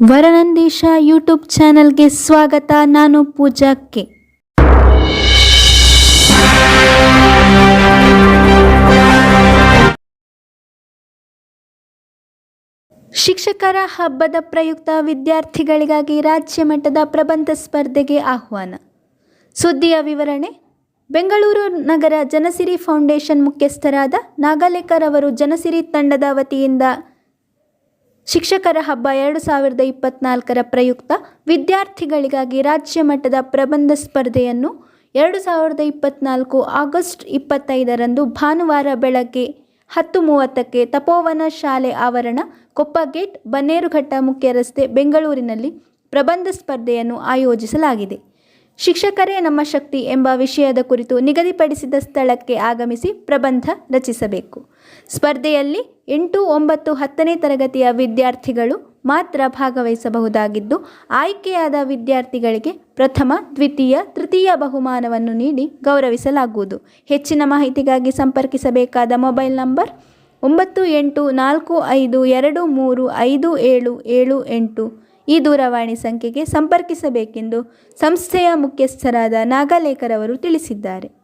ವರನಂದೀಶ YouTube ಚಾನಲ್ಗೆ ಸ್ವಾಗತ. ನಾನು ಪೂಜಾ ಕೆ. ಶಿಕ್ಷಕರ ಹಬ್ಬದ ಪ್ರಯುಕ್ತ ವಿದ್ಯಾರ್ಥಿಗಳಿಗಾಗಿ ರಾಜ್ಯ ಮಟ್ಟದ ಪ್ರಬಂಧ ಸ್ಪರ್ಧೆಗೆ ಆಹ್ವಾನ. ಸುದ್ದಿಯ ವಿವರಣೆ, ಬೆಂಗಳೂರು ನಗರ ಜನಸಿರಿ ಫೌಂಡೇಶನ್ ಮುಖ್ಯಸ್ಥರಾದ ನಾಗಲೇಕರ್ ಅವರು ಜನಸಿರಿ ತಂಡದ ವತಿಯಿಂದ ಶಿಕ್ಷಕರ ಹಬ್ಬ ಎರಡು ಸಾವಿರದ ಇಪ್ಪತ್ನಾಲ್ಕರ ಪ್ರಯುಕ್ತ ವಿದ್ಯಾರ್ಥಿಗಳಿಗಾಗಿ ರಾಜ್ಯ ಮಟ್ಟದ ಪ್ರಬಂಧ ಸ್ಪರ್ಧೆಯನ್ನು ಎರಡು ಸಾವಿರದ ಇಪ್ಪತ್ನಾಲ್ಕು ಆಗಸ್ಟ್ ಇಪ್ಪತ್ತೈದರಂದು ಭಾನುವಾರ ಬೆಳಗ್ಗೆ ಹತ್ತು ಮೂವತ್ತಕ್ಕೆ ತಪೋವನ ಶಾಲೆ ಆವರಣ ಕೊಪ್ಪ ಗೇಟ್ ಬನ್ನೇರುಘಟ್ಟ ಮುಖ್ಯ ರಸ್ತೆ ಬೆಂಗಳೂರಿನಲ್ಲಿ ಪ್ರಬಂಧ ಸ್ಪರ್ಧೆಯನ್ನು ಆಯೋಜಿಸಲಾಗಿದೆ. ಶಿಕ್ಷಕರೇ ನಮ್ಮ ಶಕ್ತಿ ಎಂಬ ವಿಷಯದ ಕುರಿತು ನಿಗದಿಪಡಿಸಿದ ಸ್ಥಳಕ್ಕೆ ಆಗಮಿಸಿ ಪ್ರಬಂಧ ರಚಿಸಬೇಕು. ಸ್ಪರ್ಧೆಯಲ್ಲಿ ಎಂಟು ಒಂಬತ್ತು ಹತ್ತನೇ ತರಗತಿಯ ವಿದ್ಯಾರ್ಥಿಗಳು ಮಾತ್ರ ಭಾಗವಹಿಸಬಹುದಾಗಿದ್ದು, ಆಯ್ಕೆಯಾದ ವಿದ್ಯಾರ್ಥಿಗಳಿಗೆ ಪ್ರಥಮ, ದ್ವಿತೀಯ, ತೃತೀಯ ಬಹುಮಾನವನ್ನು ನೀಡಿ ಗೌರವಿಸಲಾಗುವುದು. ಹೆಚ್ಚಿನ ಮಾಹಿತಿಗಾಗಿ ಸಂಪರ್ಕಿಸಬೇಕಾದ ಮೊಬೈಲ್ ನಂಬರ್ ಒಂಬತ್ತು ಎಂಟು ನಾಲ್ಕು ಐದು ಎರಡು ಮೂರು ಐದು ಏಳು ಏಳು ಎಂಟು ಈ ದೂರವಾಣಿ ಸಂಖ್ಯೆಗೆ ಸಂಪರ್ಕಿಸಬೇಕೆಂದು ಸಂಸ್ಥೆಯ ಮುಖ್ಯಸ್ಥರಾದ ನಾಗಲೇಖರ್ ಅವರು ತಿಳಿಸಿದ್ದಾರೆ.